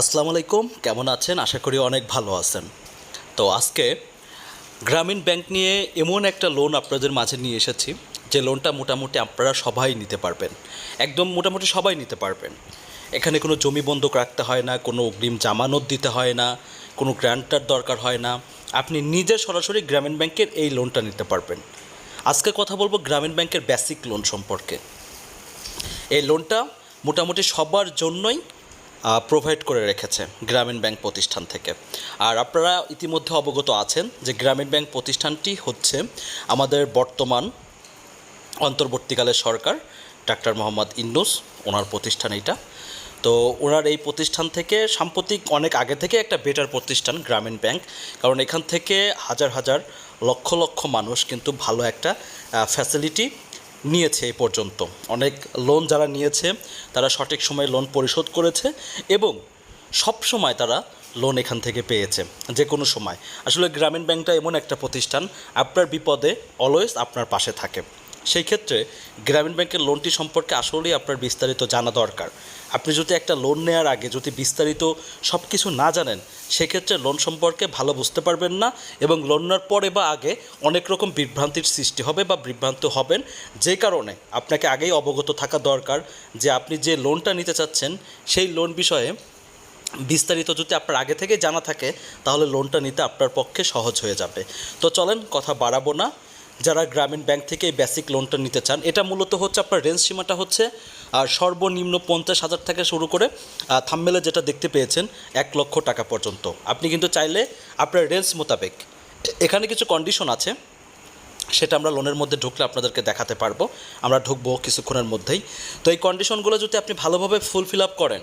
আসসালামু আলাইকুম, কেমন আছেন? আশা করি অনেক ভালো আছেন। তো আজকে গ্রামীণ ব্যাংক নিয়ে এমন একটা লোন আপনাদের মাঝে নিয়ে এসেছি, যে লোনটা মোটামুটি আপনারা সবাই নিতে পারবেন। একদম মোটামুটি সবাই নিতে পারবেন। এখানে কোনো জমি বন্ধক রাখতে হয় না, কোনো অগ্রিম জামানত দিতে হয় না, কোনো গ্র্যান্টার দরকার হয় না। আপনি নিজে সরাসরি গ্রামীণ ব্যাংকের এই লোনটা নিতে পারবেন। আজকে কথা বলব গ্রামীণ ব্যাংকের বেসিক লোন সম্পর্কে। এই লোনটা মোটামুটি সবার জন্যই প্রোভাইড করে রেখেছে গ্রামীণ ব্যাংক প্রতিষ্ঠান থেকে। আর আপনারা ইতিমধ্যে অবগত আছেন যে গ্রামীণ ব্যাংক প্রতিষ্ঠানটি হচ্ছে আমাদের বর্তমান অন্তর্বর্তীকালের সরকার, ডাক্তার মোহাম্মদ ইন্নুস, ওনার প্রতিষ্ঠান এইটা। তো ওনার এই প্রতিষ্ঠান থেকে সাম্প্রতিক অনেক আগে থেকে একটা বেটার প্রতিষ্ঠান গ্রামীণ ব্যাংক, কারণ এখান থেকে হাজার হাজার লক্ষ লক্ষ মানুষ কিন্তু ভালো একটা ফ্যাসিলিটি নিয়েছে এ পর্যন্ত। অনেক লোন যারা নিয়েছে, তারা সঠিক সময়ে লোন পরিশোধ করেছে এবং সব সময় তারা লোন এখান থেকে পেয়েছে, যে কোনো সময়। আসলে গ্রামীণ ব্যাংকটা এমন একটা প্রতিষ্ঠান, আপনার বিপদে অলওয়েজ আপনার পাশে থাকে। সেই ক্ষেত্রে গ্রামীণ ব্যাংকের লোনটি সম্পর্কে আসলেই আপনার বিস্তারিত জানা দরকার। আপনি যদি একটা লোন নেওয়ার আগে যদি বিস্তারিত সব কিছু না জানেন, সেক্ষেত্রে লোন সম্পর্কে ভালো বুঝতে পারবেন না এবং লোন নেওয়ার পরে বা আগে অনেক রকম বিভ্রান্তির সৃষ্টি হবে বা বিভ্রান্ত হবেন। যে কারণে আপনাকে আগেই অবগত থাকা দরকার যে আপনি যে লোনটা নিতে চাচ্ছেন, সেই লোন বিষয়ে বিস্তারিত যদি আপনার আগে থেকে জানা থাকে, তাহলে লোনটা নিতে আপনার পক্ষে সহজ হয়ে যাবে। তো চলেন কথা বাড়াবো না। যারা গ্রামীণ ব্যাংক থেকে বেসিক লোনটা নিতে চান, এটা মূলত হচ্ছে আপনার রেঞ্জ সীমাটা হচ্ছে, আর সর্বনিম্ন পঞ্চাশ হাজার থেকে শুরু করে থাম্মেলে যেটা দেখতে পেয়েছেন, এক লক্ষ টাকা পর্যন্ত। আপনি কিন্তু চাইলে আপনার রেঞ্জ মোতাবেক, এখানে কিছু কন্ডিশন আছে, সেটা আমরা লোনের মধ্যে ঢুকলে আপনাদেরকে দেখাতে পারব, আমরা ঢুকবো কিছুক্ষণের মধ্যেই। তো এই কন্ডিশনগুলো যদি আপনি ভালোভাবে ফুলফিল আপ করেন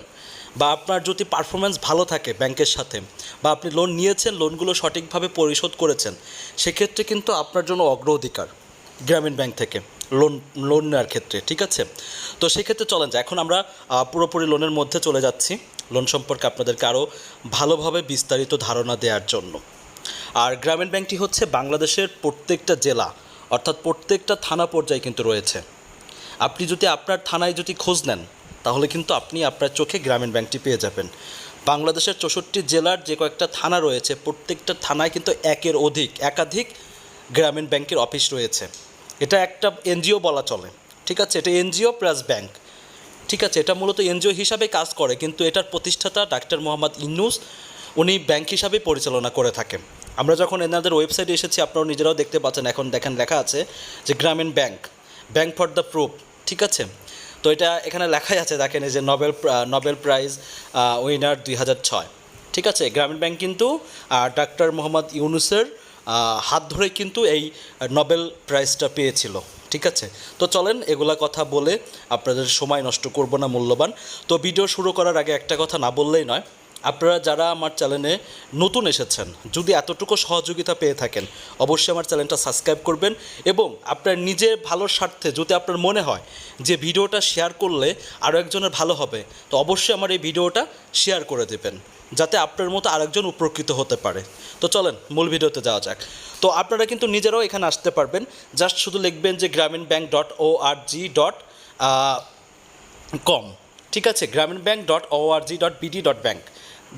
বা আপনার যদি পারফরমেন্স ভালো থাকে ব্যাংকের সাথে বা আপনি লোন নিয়েছেন লোনগুলো সঠিকভাবে পরিশোধ করেছেন, সেক্ষেত্রে কিন্তু আপনার জন্য অগ্রাধিকার গ্রামীণ ব্যাংক থেকে লোন লোন নেওয়ার ক্ষেত্রে, ঠিক আছে? তো সেক্ষেত্রে চলেন যায় এখন আমরা পুরোপুরি লোনের মধ্যে চলে যাচ্ছি। লোন সম্পর্কে আপনাদেরকে আরও ভালোভাবে বিস্তারিত ধারণা দেওয়ার জন্য। আর গ্রামীণ ব্যাংকটি হচ্ছে বাংলাদেশের প্রত্যেকটা জেলা, অর্থাৎ প্রত্যেকটা থানা পর্যায়ে কিন্তু রয়েছে। আপনি যদি আপনার থানায় যদি খোঁজ নেন তাহলে কিন্তু আপনি আপনার চোখে গ্রামীণ ব্যাংকটি পেয়ে যাবেন। বাংলাদেশের চৌষট্টি জেলার যে কয়েকটা থানা রয়েছে, প্রত্যেকটা থানায় কিন্তু একের অধিক, একাধিক গ্রামীণ ব্যাংকের অফিস রয়েছে। এটা একটা এনজিও বলা চলে, ঠিক আছে? এটা এনজিও প্লাস ব্যাংক, ঠিক আছে? এটা মূলত এনজিও হিসাবে কাজ করে, কিন্তু এটার প্রতিষ্ঠাতা ডাক্তার মোহাম্মদ ইন্নুস উনি ব্যাংক হিসাবে পরিচালনা করে থাকেন। আমরা যখন এনাদের ওয়েবসাইটে এসেছি আপনারা নিজেরাও দেখতে পাচ্ছেন, এখন দেখেন লেখা আছে যে Grameen bank bank for the proof, ঠিক আছে? তো এটা এখানে লেখাই আছে, দেখেন এই যে নোবেল নবেল প্রাইজ উইনার দুই হাজার ছয়। ঠিক আছে, গ্রামীণ ব্যাংক কিন্তু ডাক্তার মোহাম্মদ ইউনুসের হাত ধরে কিন্তু এই নোবেল প্রাইজটা পেয়েছিল। ঠিক আছে, তো চলেন এগুলা কথা বলে আপনাদের সময় নষ্ট করব না, মূল্যবান। তো ভিডিও শুরু করার আগে একটা কথা না বললেই নয় আপনারা যারা আমার চ্যানেলে নতুন এসেছেন, যদি এতটুকু সহযোগিতা পেয়ে থাকেন, অবশ্যই আমার চ্যানেলটা সাবস্ক্রাইব করবেন এবং আপনার নিজের ভালো স্বার্থে যদি আপনার মনে হয় যে ভিডিওটা শেয়ার করলে আরও একজনের ভালো হবে, তো অবশ্যই আমার এই ভিডিওটা শেয়ার করে দেবেন, যাতে আপনার মতো আরেকজন উপকৃত হতে পারে। তো চলেন, মূল ভিডিওতে যাওয়া যাক। তো আপনারা কিন্তু নিজেরাও এখানে আসতে পারবেন, জাস্ট শুধু লিখবেন যে Grameen bank dot O R G dot com. ঠিক আছে Grameen bank dot O R G dot BD dot bank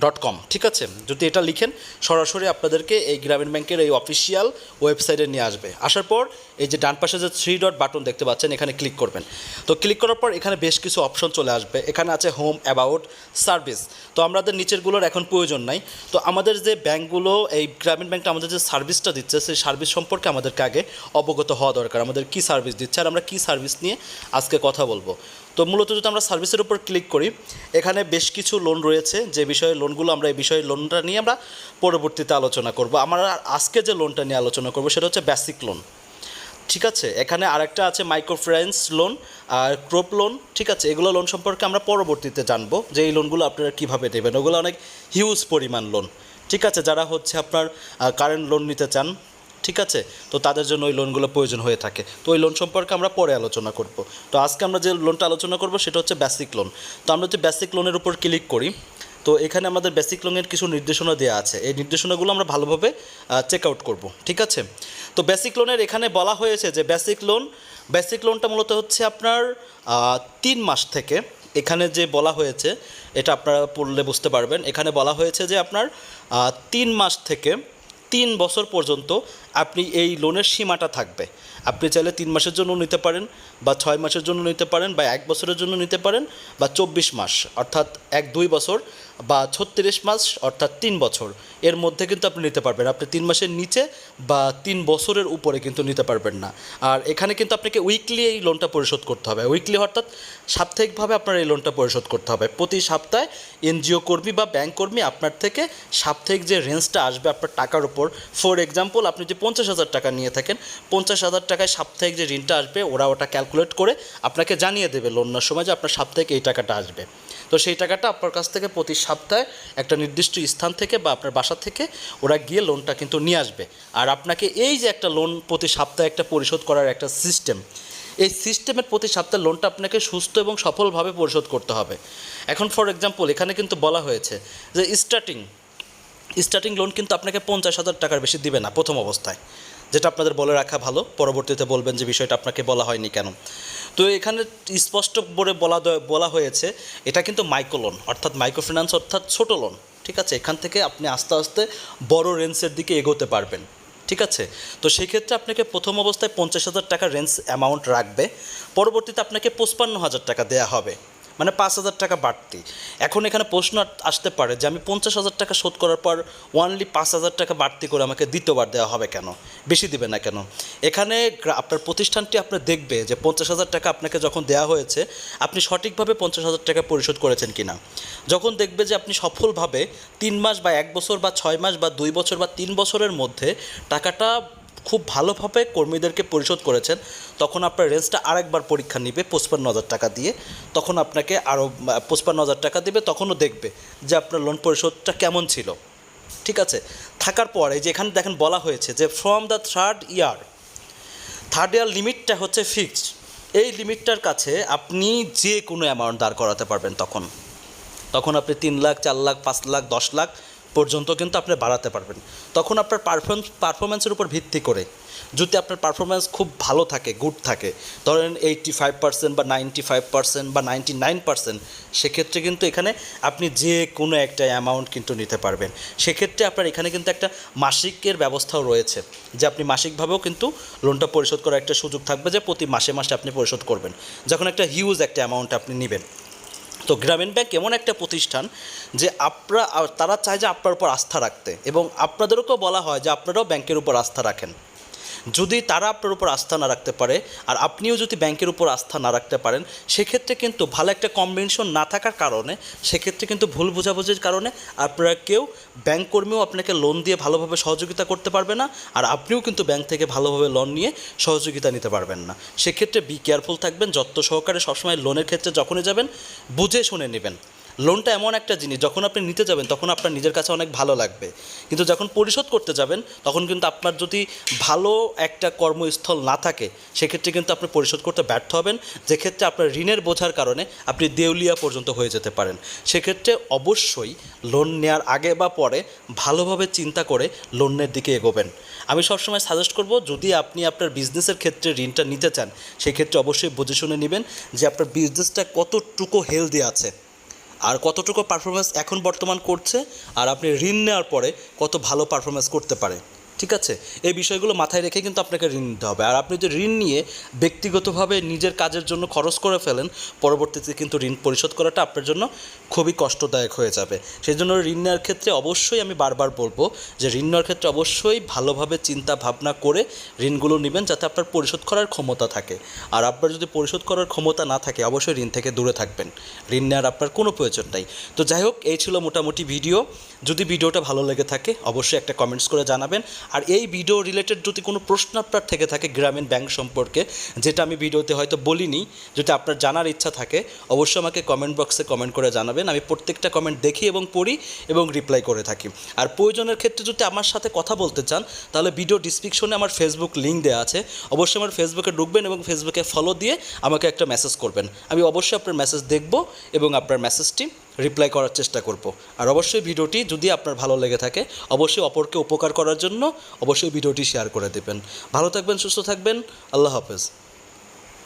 dot com ঠিক আছে? যদি এটা লিখেন, সরাসরি আপনাদেরকে এই গ্রামীণ ব্যাংকের এই অফিসিয়াল ওয়েবসাইটে নিয়ে আসবে। আসার পর এই যে ডান পাশে যে থ্রি ডট বাটন দেখতে পাচ্ছেন, এখানে ক্লিক করবেন। তো ক্লিক করার পর এখানে বেশ কিছু অপশন চলে আসবে। এখানে আছে হোম অ্যাবাউট সার্ভিস তো আমাদের নিচেরগুলোর এখন প্রয়োজন নাই। তো আমাদের যে ব্যাংকগুলো এই গ্রামীণ ব্যাংকটা আমাদের যে সার্ভিসটা দিচ্ছে, সেই সার্ভিস সম্পর্কে আমাদেরকে আগে অবগত হওয়া দরকার। আমাদের কী সার্ভিস দিচ্ছে আর আমরা কী সার্ভিস নিয়ে আজকে কথা বলব। তো মূলত যদি আমরা সার্ভিসের উপর ক্লিক করি, এখানে বেশ কিছু লোন রয়েছে, যে বিষয়ে লোনগুলো আমরা এই বিষয়ে লোনটা নিয়ে আমরা পরবর্তীতে আলোচনা করব। আমরা আজকে যে লোনটা নিয়ে আলোচনা করব সেটা হচ্ছে বেসিক লোন ঠিক আছে? এখানে আরেকটা আছে মাইক্রো ফ্রাইন্স লোন আর ক্রপ লোন ঠিক আছে? এগুলো লোন সম্পর্কে আমরা পরবর্তীতে জানব যে এই লোনগুলো আপনারা কীভাবে দেবেন। ওগুলো অনেক হিউজ পরিমাণ লোন ঠিক আছে? যারা হচ্ছে আপনার কারেন্ট লোন নিতে চান ঠিক আছে? তো তাদের জন্য ওই লোনগুলো প্রয়োজন হয়ে থাকে। তো ওই লোন সম্পর্কে আমরা পরে আলোচনা করব। তো আজকে আমরা যে লোনটা আলোচনা করব সেটা হচ্ছে বেসিক লোন তো আমরা যদি বেসিক লোনের উপর ক্লিক করি। তো এখানে আমাদের বেসিক লোনের কিছু নির্দেশনা দেওয়া আছে। এই নির্দেশনাগুলো আমরা ভালোভাবে চেক আউট করব। ঠিক আছে? তো বেসিক লোনের এখানে বলা হয়েছে যে বেসিক লোন বেসিক লোনটা মূলত হচ্ছে আপনার তিন মাস থেকে এখানে যে বলা হয়েছে, এটা আপনারা পড়লে বুঝতে পারবেন। এখানে বলা হয়েছে যে আপনার তিন মাস থেকে তিন বছর পর্যন্ত আপনি এই লোনের সীমাটা থাকবে। আপনি চাইলে তিন মাসের জন্য নিতে পারেন, বা ছয় মাসের জন্য নিতে পারেন, বা এক বছরের জন্য নিতে পারেন, বা চব্বিশ মাস, অর্থাৎ এক, দুই বছর, বা ছত্রিশ মাস, অর্থাৎ তিন বছর। এর মধ্যে কিন্তু আপনি নিতে পারবেন। আপনি তিন মাসের নিচে বা তিন বছরের উপরে কিন্তু নিতে পারবেন না। আর এখানে কিন্তু আপনাকে উইকলি এই লোনটা পরিশোধ করতে হবে। উইকলি অর্থাৎ সাপ্তাহিকভাবে আপনার এই লোনটা পরিশোধ করতে হবে। প্রতি সপ্তাহে এনজিও কর্মী বা ব্যাংক কর্মী আপনার থেকে সাপ্তাহিক যে রেঞ্জটা আসবে আপনার টাকার উপর। ফর এক্সাম্পল আপনি যে পঞ্চাশ হাজার টাকা নিয়ে থাকেন। পঞ্চাশ হাজার টাকায় সাপ্তাহিক যে ঋণটা আসবে, ওরা ওটা ক্যালকুলেট করে আপনাকে জানিয়ে দেবে লোন নেওয়ার সময় যে আপনার সাপ্তাহিক এই টাকাটা আসবে। তো সেই টাকাটা আপনার কাছ থেকে প্রতি সপ্তাহে একটা নির্দিষ্ট স্থান থেকে বা আপনার বাসা থেকে ওরা গিয়ে লোনটা কিন্তু নিয়ে আসবে। আর আপনাকে এই যে একটা লোন প্রতি সপ্তাহে একটা পরিশোধ করার একটা সিস্টেম এই সিস্টেমের প্রতি সপ্তাহে লোনটা আপনাকে সুস্থ এবং সফলভাবে পরিশোধ করতে হবে। এখন ফর এক্সাম্পল এখানে কিন্তু বলা হয়েছে যে স্টার্টিং স্টার্টিং লোন কিন্তু আপনাকে পঞ্চাশ হাজার টাকার বেশি দিবে না, প্রথম অবস্থায়। যেটা আপনাদের বলে রাখা ভালো, পরবর্তীতে বলবেন যে বিষয়টা আপনাকে বলা হয়নি কেন। তো এখানে স্পষ্ট করে বলা বলা হয়েছে, এটা কিন্তু মাইক্রো লোন অর্থাৎ মাইক্রো ফিন্যান্স অর্থাৎ ছোটো লোন ঠিক আছে? এখান থেকে আপনি আস্তে আস্তে বড় রেঞ্জের দিকে এগোতে পারবেন, ঠিক আছে? তো সেই ক্ষেত্রে আপনাকে প্রথম অবস্থায় পঞ্চাশ হাজার টাকা রেঞ্জ অ্যামাউন্ট রাখবে, পরবর্তীতে আপনাকে পঁচপান্ন হাজার টাকা দেওয়া হবে। মানে পাঁচ হাজার টাকা বাড়তি। এখন এখানে প্রশ্ন আসতে পারে যে আমি পঞ্চাশ হাজার টাকা শোধ করার পর ওয়ানলি পাঁচ হাজার টাকা বাড়তি করে আমাকে দ্বিতীয়বার দেওয়া হবে কেন? বেশি দিবে না কেন? এখানে আপনার প্রতিষ্ঠানটি আপনার দেখবে যে পঞ্চাশ হাজার টাকা আপনাকে যখন দেওয়া হয়েছে, আপনি সঠিকভাবে পঞ্চাশ হাজার টাকা পরিশোধ করেছেন কিনা? যখন দেখবে যে আপনি সফলভাবে তিন মাস বা এক বছর বা ছয় মাস বা দুই বছর বা তিন বছরের মধ্যে টাকাটা খুব ভালোভাবে কর্মীদেরকে পরিশোধ করেছেন। তখন আপনার রেঞ্জটা আরেকবার পরীক্ষা নিবে পঁচপান্ন হাজার টাকা দিয়ে। তখন আপনাকে আরও পঁচপান্ন হাজার টাকা দেবে, তখনও দেখবে যে আপনার লোন পরিশোধটা কেমন ছিল। ঠিক আছে? থাকার পরে যে এখানে দেখেন বলা হয়েছে যে from the third year third year লিমিটটা হচ্ছে ফিক্সড এই লিমিটটার কাছে আপনি যে কোনো অ্যামাউন্ট দাঁড় করাতে পারবেন তখন। তখন আপনি তিন লাখ, চার লাখ, পাঁচ লাখ, দশ লাখ পর্যন্ত কিন্তু আপনি বাড়াতে পারবেন। তখন আপনার পারফরমেন্স পারফরমেন্সের উপর ভিত্তি করে যদি আপনার পারফরমেন্স খুব ভালো থাকে গুড থাকে, ধরেন এইটটি ফাইভ পার্সেন্ট বা নাইনটি ফাইভ পার্সেন্ট বা নাইনটি নাইন পার্সেন্ট সেক্ষেত্রে কিন্তু এখানে আপনি যে কোনো একটা অ্যামাউন্ট কিন্তু নিতে পারবেন। সেক্ষেত্রে আপনার এখানে কিন্তু একটা মাসিকের ব্যবস্থাও রয়েছে, যে আপনি মাসিকভাবেও কিন্তু লোনটা পরিশোধ করার একটা সুযোগ থাকবে যে প্রতি মাসে মাসে আপনি পরিশোধ করবেন। যখন একটা হিউজ একটা অ্যামাউন্ট আপনি নেবেন। তো গ্রামীণ ব্যাংক এমন একটা প্রতিষ্ঠান যে আপনারা তারা চায় যে আপনার উপর আস্থা রাখতে এবং আপনাদেরকেও বলা হয় যে আপনারাও ব্যাংকের উপর আস্থা রাখেন। যদি তারা আপনার উপর আস্থা না রাখতে পারে, আর আপনিও যদি ব্যাংকের উপর আস্থা না রাখতে পারেন, সেক্ষেত্রে কিন্তু ভালো একটা কম্বিনেশন না থাকার কারণে, সেক্ষেত্রে কিন্তু ভুল বোঝাবুঝির কারণে আপনারা কেউ ব্যাংক কর্মীও আপনাকে লোন দিয়ে ভালোভাবে সহযোগিতা করতে পারবে না, আর আপনিও কিন্তু ব্যাংক থেকে ভালোভাবে লোন নিয়ে সহযোগিতা নিতে পারবেন না। সেক্ষেত্রে বি কেয়ারফুল থাকবেন, যত্ন সহকারে সবসময় লোনের ক্ষেত্রে যখনই যাবেন, বুঝে শুনে নেবেন। লোনটা এমন একটা জিনিস, যখন আপনি নিতে যাবেন, তখন আপনার নিজের কাছে অনেক ভালো লাগবে। কিন্তু যখন পরিশোধ করতে যাবেন, তখন কিন্তু আপনার যদি ভালো একটা কর্মস্থল না থাকে, সেক্ষেত্রে কিন্তু আপনি পরিশোধ করতে ব্যর্থ হবেন। যেক্ষেত্রে আপনার ঋণের বোঝার কারণে আপনি দেউলিয়া পর্যন্ত হয়ে যেতে পারেন। সেক্ষেত্রে অবশ্যই লোন নেওয়ার আগে বা পরে ভালোভাবে চিন্তা করে লোনের দিকে এগোবেন। আমি সবসময় সাজেস্ট করব, যদি আপনি আপনার বিজনেসের ক্ষেত্রে ঋণটা নিতে চান, সেক্ষেত্রে অবশ্যই বুঝে শুনে নেবেন যে আপনার বিজনেসটা কতটুকু হেলদি আছে। আর কতটুকু পারফরমেন্স এখন বর্তমান করছে, আর আপনি ঋণ নেওয়ার পরে কত ভালো পারফরমেন্স করতে পারে? ঠিক আছে, এই বিষয়গুলো মাথায় রেখে কিন্তু আপনাকে ঋণ নিতে হবে। আর আপনি যদি ঋণ নিয়ে ব্যক্তিগতভাবে নিজের কাজের জন্য খরচ করে ফেলেন, পরবর্তীতে কিন্তু ঋণ পরিশোধ করাটা আপনার জন্য খুবই কষ্টদায়ক হয়ে যাবে। সেই জন্য ঋণ নেওয়ার ক্ষেত্রে অবশ্যই আমি বারবার বলব যে ঋণ নেওয়ার ক্ষেত্রে অবশ্যই ভালোভাবে চিন্তা ভাবনা করে ঋণগুলো নেবেন যাতে আপনার পরিশোধ করার ক্ষমতা থাকে। আর আপনার যদি পরিশোধ করার ক্ষমতা না থাকে, অবশ্যই ঋণ থেকে দূরে থাকবেন। ঋণ নেওয়ার আপনার কোনো প্রয়োজন নাই। তো যাই হোক, এই ছিল মোটামুটি ভিডিও। যদি ভিডিওটা ভালো লেগে থাকে, অবশ্যই একটা কমেন্টস করে জানাবেন। আর এই ভিডিও রিলেটেড যদি কোনো প্রশ্ন আপনার থেকে থাকে গ্রামীণ ব্যাংক সম্পর্কে, যেটা আমি ভিডিওতে হয়তো বলিনি, যদি আপনার জানার ইচ্ছা থাকে, অবশ্যই আমাকে কমেন্ট বক্সে কমেন্ট করে জানাবেন। আমি প্রত্যেকটা কমেন্ট দেখি এবং পড়ি এবং রিপ্লাই করে থাকি। আর প্রয়োজনের ক্ষেত্রে যদি আমার সাথে কথা বলতে চান, তাহলে ভিডিও ডিসক্রিপশনে আমার ফেসবুক লিঙ্ক দেওয়া আছে। অবশ্যই আমার ফেসবুকে ঢুকবেন এবং ফেসবুকে ফলো দিয়ে আমাকে একটা মেসেজ করবেন। আমি অবশ্যই আপনার মেসেজ দেখব এবং আপনার মেসেজটি রিপ্লাই করার চেষ্টা করব। আর অবশ্যই ভিডিওটি যদি আপনার ভালো লেগে থাকে, অবশ্যই অপরকে উপকার করার জন্য অবশ্যই ভিডিওটি শেয়ার করে দেবেন। ভালো থাকবেন, সুস্থ থাকবেন, আল্লাহ হাফেজ।